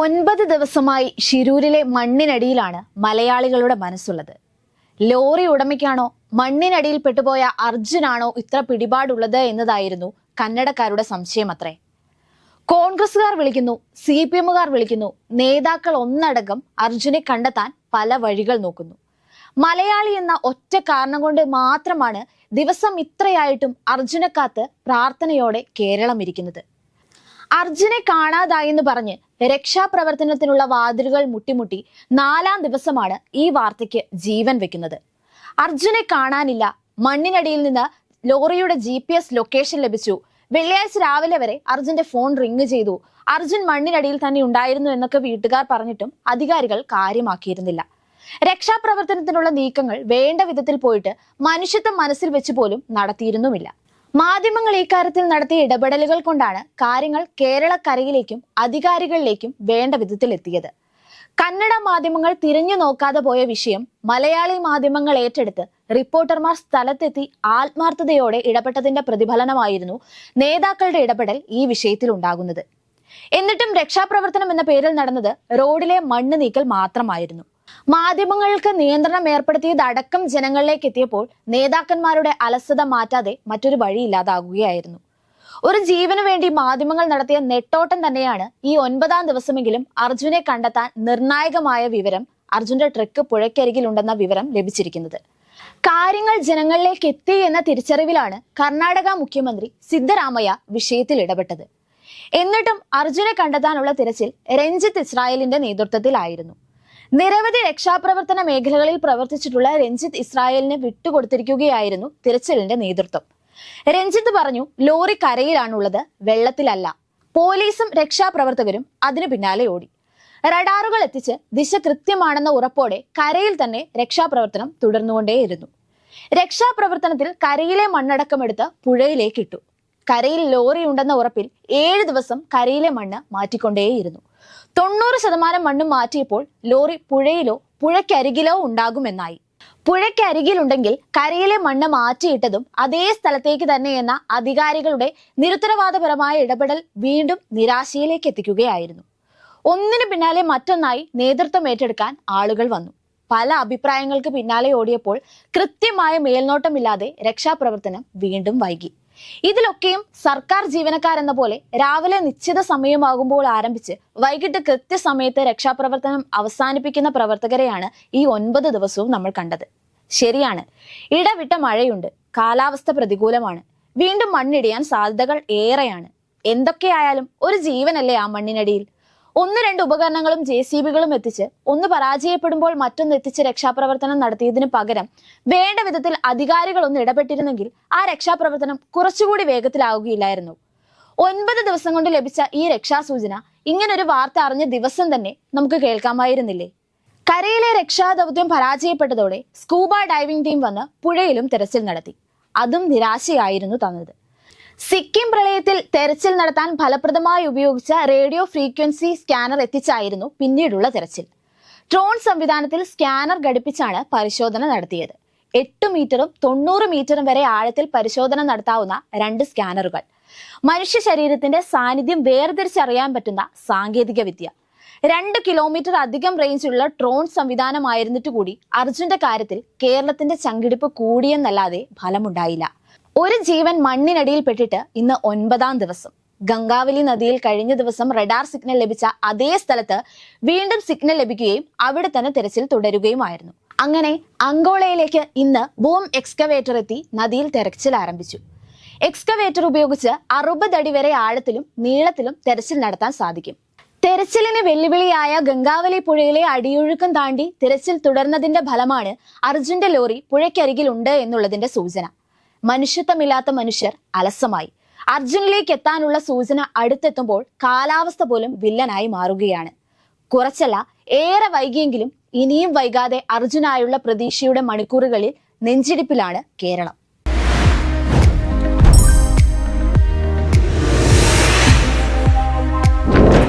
ഒൻപത് ദിവസമായി ഷിരൂരിലെ മണ്ണിനടിയിലാണ് മലയാളികളുടെ മനസ്സുള്ളത്. ലോറി ഉടമയ്ക്കാണോ മണ്ണിനടിയിൽ പെട്ടുപോയ അർജുനാണോ ഇത്ര പിടിപാടുള്ളത് എന്നതായിരുന്നു കന്നഡക്കാരുടെ സംശയം അത്രേ കോൺഗ്രസുകാർ വിളിക്കുന്നു സി പി എമ്മുകാർ വിളിക്കുന്നു നേതാക്കൾ ഒന്നടങ്കം അർജുനെ കണ്ടെത്താൻ പല വഴികൾ നോക്കുന്നു. മലയാളി എന്ന ഒറ്റ കാരണം കൊണ്ട് മാത്രമാണ് ദിവസം ഇത്രയായിട്ടും അർജുനക്കാത്ത് പ്രാർത്ഥനയോടെ കേരളം ഇരിക്കുന്നത്. അർജുനെ കാണാതായെന്ന് പറഞ്ഞ് രക്ഷാപ്രവർത്തനത്തിനുള്ള വാതിലുകൾ മുട്ടിമുട്ടി നാലാം ദിവസമാണ് ഈ വാർത്തയ്ക്ക് ജീവൻ വെക്കുന്നത്. അർജുനെ കാണാനില്ല. മണ്ണിനടിയിൽ നിന്ന് ലോറിയുടെ ജി പി എസ് ലൊക്കേഷൻ ലഭിച്ചു. വെള്ളിയാഴ്ച രാവിലെ വരെ അർജുന്റെ ഫോൺ റിങ് ചെയ്തു. അർജുൻ മണ്ണിനടിയിൽ തന്നെ ഉണ്ടായിരുന്നു എന്നൊക്കെ വീട്ടുകാർ പറഞ്ഞിട്ടും അധികാരികൾ കാര്യമാക്കിയിരുന്നില്ല. രക്ഷാപ്രവർത്തനത്തിനുള്ള നീക്കങ്ങൾ വേണ്ട വിധത്തിൽ പോയിട്ട് മനുഷ്യത്വം മനസ്സിൽ വെച്ച് പോലും നടത്തിയിരുന്നുമില്ല. മാധ്യമങ്ങൾ ഇക്കാര്യത്തിൽ നടത്തിയ ഇടപെടലുകൾ കൊണ്ടാണ് കാര്യങ്ങൾ കേരളക്കരയിലേക്കും അധികാരികളിലേക്കും വേണ്ട വിധത്തിൽ എത്തിയത് കന്നഡ മാധ്യമങ്ങൾ തിരിഞ്ഞു നോക്കാതെ പോയ വിഷയം മലയാളി മാധ്യമങ്ങൾ ഏറ്റെടുത്ത് റിപ്പോർട്ടർമാർ സ്ഥലത്തെത്തി ആത്മാർത്ഥതയോടെ ഇടപെട്ടതിന്റെ പ്രതിഫലനമായിരുന്നു നേതാക്കളുടെ ഇടപെടൽ ഈ വിഷയത്തിൽ ഉണ്ടാകുന്നത്. എന്നിട്ടും രക്ഷാപ്രവർത്തനം എന്ന പേരിൽ നടന്നത് റോഡിലെ മണ്ണ് നീക്കൽ മാത്രമായിരുന്നു. മാധ്യമങ്ങൾക്ക് നിയന്ത്രണം ഏർപ്പെടുത്തിയതടക്കം ജനങ്ങളിലേക്ക് എത്തിയപ്പോൾ നേതാക്കന്മാരുടെ അലസത മാറ്റാതെ മറ്റൊരു വഴിയില്ലാതാകുകയായിരുന്നു ഒരു ജീവനു വേണ്ടി മാധ്യമങ്ങൾ നടത്തിയ നെട്ടോട്ടം തന്നെയാണ് ഈ ഒൻപതാം ദിവസമെങ്കിലും അർജുനെ കണ്ടെത്താൻ നിർണായകമായ വിവരം അർജുന്റെ ട്രക്ക് പുഴയ്ക്കരികിലുണ്ടെന്ന വിവരം ലഭിച്ചിരിക്കുന്നത്. കാര്യങ്ങൾ ജനങ്ങളിലേക്ക് എത്തി എന്ന തിരിച്ചറിവിലാണ് കർണാടക മുഖ്യമന്ത്രി സിദ്ധരാമയ്യ വിഷയത്തിൽ ഇടപെട്ടത്. എന്നിട്ടും അർജുനെ കണ്ടെത്താനുള്ള തിരച്ചിൽ രഞ്ജിത്ത് ഇസ്രായേലിന്റെ നേതൃത്വത്തിലായിരുന്നു. നിരവധി രക്ഷാപ്രവർത്തന മേഖലകളിൽ പ്രവർത്തിച്ചിട്ടുള്ള രഞ്ജിത്ത് ഇസ്രായേലിന് വിട്ടുകൊടുത്തിരിക്കുകയായിരുന്നു തിരച്ചിലിന്റെ നേതൃത്വം. രഞ്ജിത്ത് പറഞ്ഞു ലോറി കരയിലാണുള്ളത് വെള്ളത്തിലല്ല. പോലീസും രക്ഷാപ്രവർത്തകരും അതിനു പിന്നാലെ ഓടി. റഡാറുകൾ എത്തിച്ച് ദിശ കൃത്യമാണെന്ന ഉറപ്പോടെ കരയിൽ തന്നെ രക്ഷാപ്രവർത്തനം തുടർന്നുകൊണ്ടേയിരുന്നു. രക്ഷാപ്രവർത്തനത്തിൽ കരയിലെ മണ്ണടക്കമെടുത്ത് പുഴയിലേക്ക് ഇട്ടു. കരയിൽ ലോറി ഉണ്ടെന്ന ഉറപ്പിൽ ഏഴ് ദിവസം കരയിലെ മണ്ണ് മാറ്റിക്കൊണ്ടേയിരുന്നു. തൊണ്ണൂറ് ശതമാനം മണ്ണ് മാറ്റിയപ്പോൾ ലോറി പുഴയിലോ പുഴയ്ക്കരികിലോ ഉണ്ടാകുമെന്നായി. പുഴയ്ക്കരികിലുണ്ടെങ്കിൽ കരയിലെ മണ്ണ് മാറ്റിയിട്ടതും അതേ സ്ഥലത്തേക്ക് തന്നെയെന്ന അധികാരികളുടെ നിരുത്തരവാദപരമായ ഇടപെടൽ വീണ്ടും നിരാശയിലേക്ക് എത്തിക്കുകയായിരുന്നു. ഒന്നിനു പിന്നാലെ മറ്റൊന്നായി നേതൃത്വം ഏറ്റെടുക്കാൻ ആളുകൾ വന്നു. പല അഭിപ്രായങ്ങൾക്ക് പിന്നാലെ ഓടിയപ്പോൾ കൃത്യമായ മേൽനോട്ടമില്ലാതെ രക്ഷാപ്രവർത്തനം വീണ്ടും വൈകി. ഇതിലൊക്കെയും സർക്കാർ ജീവനക്കാരെന്ന പോലെ രാവിലെ നിശ്ചിത സമയമാകുമ്പോൾ ആരംഭിച്ച് വൈകിട്ട് കൃത്യസമയത്ത് രക്ഷാപ്രവർത്തനം അവസാനിപ്പിക്കുന്ന പ്രവർത്തകരെയാണ് ഈ ഒൻപത് ദിവസവും നമ്മൾ കണ്ടത്. ശരിയാണ്. ഇടവിട്ട മഴയുണ്ട്. കാലാവസ്ഥ പ്രതികൂലമാണ്. വീണ്ടും മണ്ണിടിയാൻ സാധ്യതകൾ ഏറെയാണ്. എന്തൊക്കെയായാലും ഒരു ജീവനല്ലേ ആ മണ്ണിനടിയിൽ? ഒന്ന് രണ്ട് ഉപകരണങ്ങളും ജെ സി ബികളും എത്തിച്ച് ഒന്ന് പരാജയപ്പെടുമ്പോൾ മറ്റൊന്ന് എത്തിച്ച് രക്ഷാപ്രവർത്തനം നടത്തിയതിനു പകരം വേണ്ട വിധത്തിൽ അധികാരികൾ ഒന്ന് ഇടപെട്ടിരുന്നെങ്കിൽ ആ രക്ഷാപ്രവർത്തനം കുറച്ചുകൂടി വേഗത്തിലാവുകയില്ലായിരുന്നു. ഒൻപത് ദിവസം കൊണ്ട് ലഭിച്ച ഈ രക്ഷാസൂചന ഇങ്ങനൊരു വാർത്ത അറിഞ്ഞ ദിവസം തന്നെ നമുക്ക് കേൾക്കാമായിരുന്നില്ലേ? കരയിലെ രക്ഷാദൗത്യം പരാജയപ്പെട്ടതോടെ സ്കൂബ ഡൈവിംഗ് ടീം വന്ന് പുഴയിലും തെരച്ചിൽ നടത്തി. അതും നിരാശയായിരുന്നു തന്നത്. സിക്കിം പ്രളയത്തിൽ തെരച്ചിൽ നടത്താൻ ഫലപ്രദമായി ഉപയോഗിച്ച റേഡിയോ ഫ്രീക്വൻസി സ്കാനർ എത്തിച്ചായിരുന്നു പിന്നീടുള്ള തെരച്ചിൽ. ഡ്രോൺ സംവിധാനത്തിൽ സ്കാനർ ഘടിപ്പിച്ചാണ് പരിശോധന നടത്തിയത്. എട്ട് മീറ്ററും തൊണ്ണൂറ് മീറ്ററും വരെ ആഴത്തിൽ പരിശോധന നടത്താവുന്ന രണ്ട് സ്കാനറുകൾ. മനുഷ്യ ശരീരത്തിന്റെ സാന്നിധ്യം വേർതിരിച്ചറിയാൻ പറ്റുന്ന സാങ്കേതിക വിദ്യ. രണ്ട് കിലോമീറ്റർ അധികം റേഞ്ചുള്ള ഡ്രോൺ സംവിധാനമായിരുന്നിട്ട് കൂടി അർജുന്റെ കാര്യത്തിൽ കേരളത്തിന്റെ ചങ്കിടിപ്പ് കൂടിയെന്നല്ലാതെ ഫലമുണ്ടായില്ല. ഒരു ജീവൻ മണ്ണിനടിയിൽ പെട്ടിട്ട് ഇന്ന് ഒൻപതാം ദിവസം. ഗംഗാവലി നദിയിൽ കഴിഞ്ഞ ദിവസം റഡാർ സിഗ്നൽ ലഭിച്ച അതേ സ്ഥലത്ത് വീണ്ടും സിഗ്നൽ ലഭിക്കുകയും അവിടെ തന്നെ തെരച്ചിൽ തുടരുകയുമായിരുന്നു. അങ്ങനെ അങ്കോളയിലേക്ക് ഇന്ന് ബൂം എക്സ്കവേറ്റർ എത്തി നദിയിൽ തിരച്ചിൽ ആരംഭിച്ചു. എക്സ്കവേറ്റർ ഉപയോഗിച്ച് അറുപത് അടി വരെ ആഴത്തിലും നീളത്തിലും തെരച്ചിൽ നടത്താൻ സാധിക്കും. തെരച്ചിലിന് വെല്ലുവിളിയായ ഗംഗാവലി പുഴയിലെ അടിയൊഴുക്കം താണ്ടി തിരച്ചിൽ തുടർന്നതിന്റെ ഫലമാണ് അർജുന്റെ ലോറി പുഴയ്ക്കരികിലുണ്ട് എന്നുള്ളതിന്റെ സൂചന. മനുഷ്യത്വമില്ലാത്ത മനുഷ്യർ അലസമായി. അർജുനിലേക്ക് എത്താനുള്ള സൂചന അടുത്തെത്തുമ്പോൾ കാലാവസ്ഥ പോലും വില്ലനായി മാറുകയാണ്. കുറച്ചല്ല ഏറെ വൈകിയെങ്കിലും ഇനിയും വൈകാതെ അർജുനായുള്ള പ്രതീക്ഷയുടെ മണിക്കൂറുകളിൽ നെഞ്ചിടിപ്പിലാണ് കേരളം.